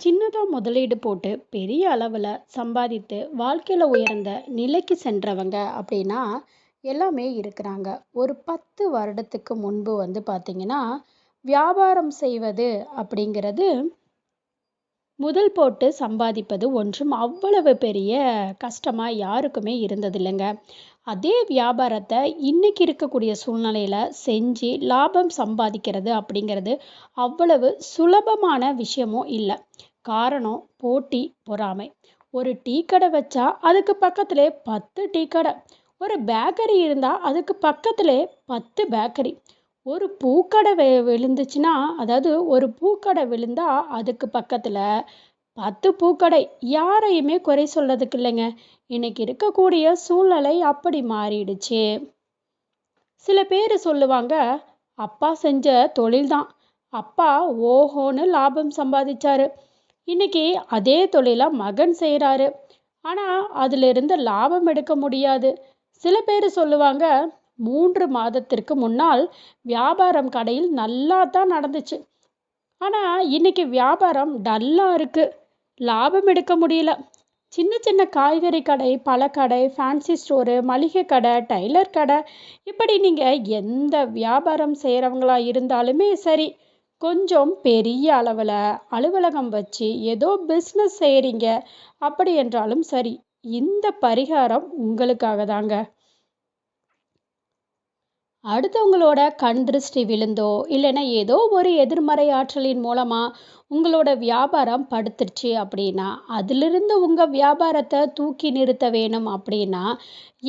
சின்னதாக முதலீடு போட்டு பெரிய அளவில் சம்பாதித்து வாழ்க்கையில் உயர்ந்த நிலைக்கு சென்றவங்க அப்படின்னா எல்லாமே இருக்கிறாங்க. ஒரு பத்து வருடத்துக்கு முன்பு வந்து பார்த்திங்கன்னா வியாபாரம் செய்வது அப்படிங்கிறது முதல் போட்டு சம்பாதிப்பது ஒன்றும் அவ்வளவு பெரிய கஷ்டமாக யாருக்குமே இருந்ததில்லைங்க. அதே வியாபாரத்தை இன்னைக்கு இருக்கக்கூடிய சூழ்நிலையில் செஞ்சு லாபம் சம்பாதிக்கிறது அப்படிங்கிறது அவ்வளவு சுலபமான விஷயமும் இல்லை. காரணம் போட்டி பொறாமை. ஒரு டீ கடை வச்சா அதுக்கு பக்கத்திலே பத்து டீ கடை. ஒரு பேக்கரி இருந்தால் அதுக்கு பக்கத்திலே பத்து பேக்கரி. ஒரு பூக்கடை வெ விழுந்துச்சுன்னா அதாவது ஒரு பூக்கடை விழுந்தா அதுக்கு பக்கத்தில் பத்து பூக்கடை யாரையுமே குறை சொல்றதுக்கு இல்லைங்க. இன்னைக்கு இருக்கக்கூடிய சூழ்நிலை அப்படி மாறிடுச்சு. சில பேர் சொல்லுவாங்க அப்பா செஞ்ச தொழில்தான். அப்பா ஓஹோன்னு லாபம் சம்பாதிச்சாரு. இன்னைக்கு அதே தொழிலை மகன் செய்கிறாரு ஆனால் அதிலிருந்து லாபம் எடுக்க முடியாது. சில பேர் சொல்லுவாங்க மூன்று மாதத்திற்கு முன்னால் வியாபாரம் கடையில் நல்லா தான் நடந்துச்சு. ஆனால் இன்னைக்கு வியாபாரம் டல்லாக இருக்குது லாபம் எடுக்க முடியல. சின்ன சின்ன காய்கறி கடை பழக்கடை ஃபேன்சி ஸ்டோரு மளிகை கடை டைலர் கடை இப்படி நீங்கள் எந்த வியாபாரம் செய்கிறவங்களா இருந்தாலுமே சரி கொஞ்சம் பெரிய அளவில் அலுவலகம் வச்சு ஏதோ பிஸ்னஸ் செய்கிறீங்க அப்படி என்றாலும் சரி இந்த பரிகாரம் உங்களுக்காக தாங்க. அடுத்தவங்களோட கண் திருஷ்டி விழுந்தோ இல்லைன்னா ஏதோ ஒரு எதிர்மறை ஆற்றலின் மூலமாக உங்களோட வியாபாரம் படுத்துருச்சு அப்படின்னா அதிலிருந்து உங்கள் வியாபாரத்தை தூக்கி நிறுத்த வேணும் அப்படின்னா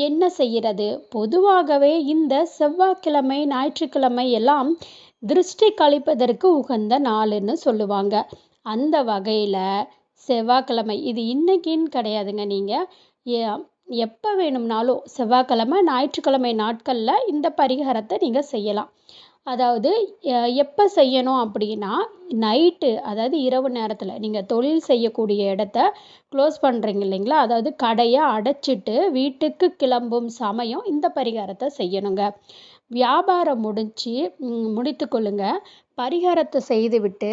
என்ன செய்கிறது பொதுவாகவே இந்த செவ்வாய்க்கிழமை ஞாயிற்றுக்கிழமை எல்லாம் திருஷ்டி கழிப்பதற்கு உகந்த நாளுன்னு சொல்லுவாங்க. அந்த வகையில் செவ்வாய்க்கிழமை இது இன்னைக்குன்னு கிடையாதுங்க நீங்கள் எப்போ வேணும்னாலும் செவ்வாய்க்கிழமை ஞாயிற்றுக்கிழமை நாட்களில் இந்த பரிகாரத்தை நீங்கள் செய்யலாம். அதாவது எப்போ செய்யணும் அப்படின்னா நைட்டு அதாவது இரவு நேரத்தில் நீங்கள் தொழில் செய்யக்கூடிய இடத்த க்ளோஸ் பண்ணுறீங்க இல்லைங்களா? அதாவது கடையை அடைச்சிட்டு வீட்டுக்கு கிளம்பும் சமயம் இந்த பரிகாரத்தை செய்யணுங்க. வியாபாரம் முடிச்சு முடித்து கொள்ளுங்க. பரிகாரத்தை செய்துவிட்டு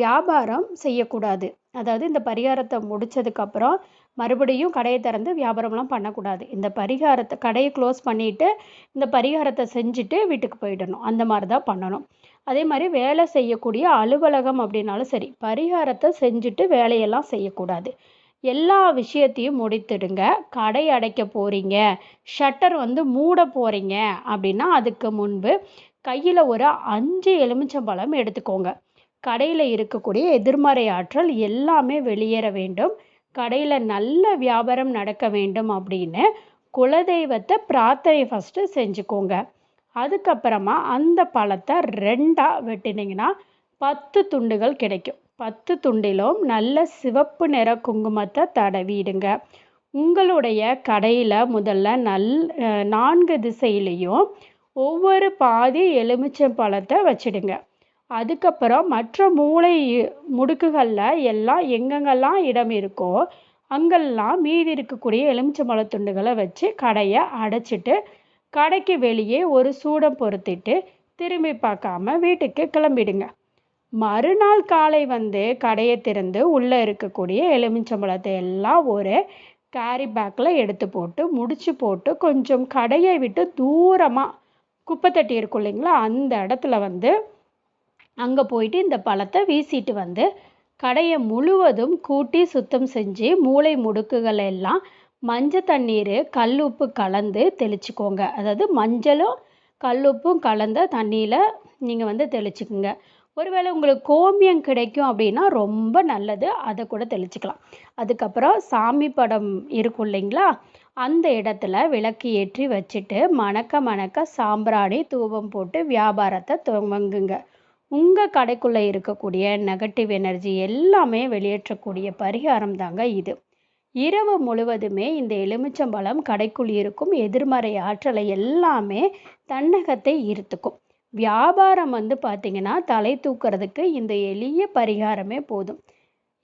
வியாபாரம் செய்யக்கூடாது. அதாவது இந்த பரிகாரத்தை முடித்ததுக்கப்புறம் மறுபடியும் கடையை திறந்து வியாபாரம்லாம் பண்ணக்கூடாது. இந்த பரிகாரத்தை கடையை க்ளோஸ் பண்ணிவிட்டு இந்த பரிகாரத்தை செஞ்சுட்டு வீட்டுக்கு போயிடணும். அந்த மாதிரி தான் பண்ணணும். அதே மாதிரி வேலை செய்யக்கூடிய அலுவலகம் அப்படின்னாலும் சரி பரிகாரத்தை செஞ்சுட்டு வேலையெல்லாம் செய்யக்கூடாது. எல்லா விஷயத்தையும் முடித்துடுங்க. கடை அடைக்க போகிறீங்க ஷட்டர் வந்து மூட போகிறீங்க அப்படின்னா அதுக்கு முன்பு கையில் ஒரு அஞ்சு எலுமிச்சம்பழம் எடுத்துக்கோங்க. கடையில் இருக்கக்கூடிய எதிர்மறை ஆற்றல் எல்லாமே வெளியேற வேண்டும். கடையில் நல்ல வியாபாரம் நடக்க வேண்டும் அப்படின்னு குலதெய்வத்தை பிரார்த்தனை ஃபஸ்ட்டு செஞ்சுக்கோங்க. அதுக்கப்புறமா அந்த பழத்தை ரெண்டாக வெட்டினீங்கன்னா பத்து துண்டுகள் கிடைக்கும். பத்து துண்டிலும் நல்ல சிவப்பு நிற குங்குமத்தை தடவிடுங்க. உங்களுடைய கடையில் முதல்ல நல் நான்கு திசையிலையும் ஒவ்வொரு பாதி எலுமிச்சம் பழத்தை வச்சிடுங்க. அதுக்கப்புறம் மற்ற மூளை முடுக்குகளில் எல்லாம் எங்கெங்கெல்லாம் இடம் இருக்கோ அங்கெல்லாம் மீதி இருக்கக்கூடிய எலுமிச்சம்பழ துண்டுகளை வச்சு கடையை அடைச்சிட்டு கடைக்கு வெளியே ஒரு சூடம் பொருத்திட்டு திரும்பி பார்க்காம வீட்டுக்கு கிளம்பிடுங்க. மறுநாள் காலை வந்து கடையை திறந்து உள்ளே இருக்கக்கூடிய எலுமிச்சம்பழத்தை எல்லாம் ஒரு கேரி பேக்கில் எடுத்து போட்டு முடிச்சு போட்டு கொஞ்சம் கடையை விட்டு தூரமாக குப்பை தட்டி இருக்கும் இல்லைங்களா? அந்த இடத்துல வந்து அங்கே போயிட்டு இந்த பழத்தை வீசிட்டு வந்து கடையை முழுவதும் கூட்டி சுத்தம் செஞ்சு மூளை முடுக்குகள் எல்லாம் மஞ்சள் தண்ணீர் கல் உப்பு கலந்து தெளிச்சுக்கோங்க. அதாவது மஞ்சளும் கல் உப்பும் கலந்த தண்ணியில் நீங்கள் வந்து தெளிச்சுக்குங்க. ஒருவேளை உங்களுக்கு கோமியம் கிடைக்கும் அப்படின்னா ரொம்ப நல்லது. அதை கூட தெளிச்சுக்கலாம். அதுக்கப்புறம் சாமி படம் இருக்கும் இல்லைங்களா? அந்த இடத்துல விளக்கு ஏற்றி வச்சுட்டு மணக்க மணக்க சாம்பிராணி தூபம் போட்டு வியாபாரத்தை துவங்குங்க. உங்கள் கடைக்குள்ளே இருக்கக்கூடிய நெகட்டிவ் எனர்ஜி எல்லாமே வெளியேற்றக்கூடிய பரிகாரம் தாங்க இது. இரவு முழுவதுமே இந்த எலுமிச்சம்பழம் கடைக்குள் இருக்கும் எதிர்மறை ஆற்றலை எல்லாமே தன்னகத்தை ஈர்த்துக்கும். வியாபாரம் வந்து பார்த்திங்கன்னா தலை தூக்கிறதுக்கு இந்த எளிய பரிகாரமே போதும்.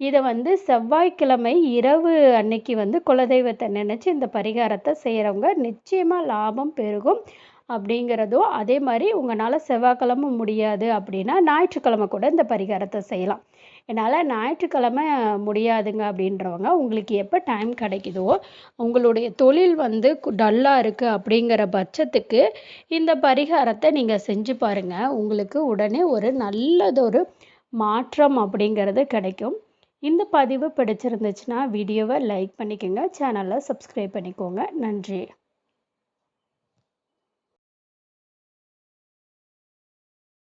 இதை வந்து செவ்வாய்க்கிழமை இரவு அன்னைக்கு வந்து குலதெய்வத்தை நினச்சி இந்த பரிகாரத்தை செய்கிறவங்க நிச்சயமாக லாபம் பெருகும். அப்படிங்கிறதோ அதே மாதிரி உங்களால் செவ்வாய்க்கிழமை முடியாது அப்படின்னா ஞாயிற்றுக்கிழமை கூட இந்த பரிகாரத்தை செய்யலாம். என்னால் ஞாயிற்றுக்கிழமை முடியாதுங்க அப்படின்றவங்க உங்களுக்கு எப்போ டைம் கிடைக்குதோ உங்களுடைய தொழில் வந்து டல்லாக இருக்குது அப்படிங்கிற பட்சத்துக்கு இந்த பரிகாரத்தை நீங்கள் செஞ்சு பாருங்கள் உங்களுக்கு உடனே ஒரு நல்லதொரு மாற்றம் அப்படிங்கிறது கிடைக்கும். இந்த பதிவு பிடிச்சிருந்துச்சுன்னா வீடியோவை லைக் பண்ணிக்கோங்க சேனலை சப்ஸ்கிரைப் பண்ணிக்கோங்க. நன்றி.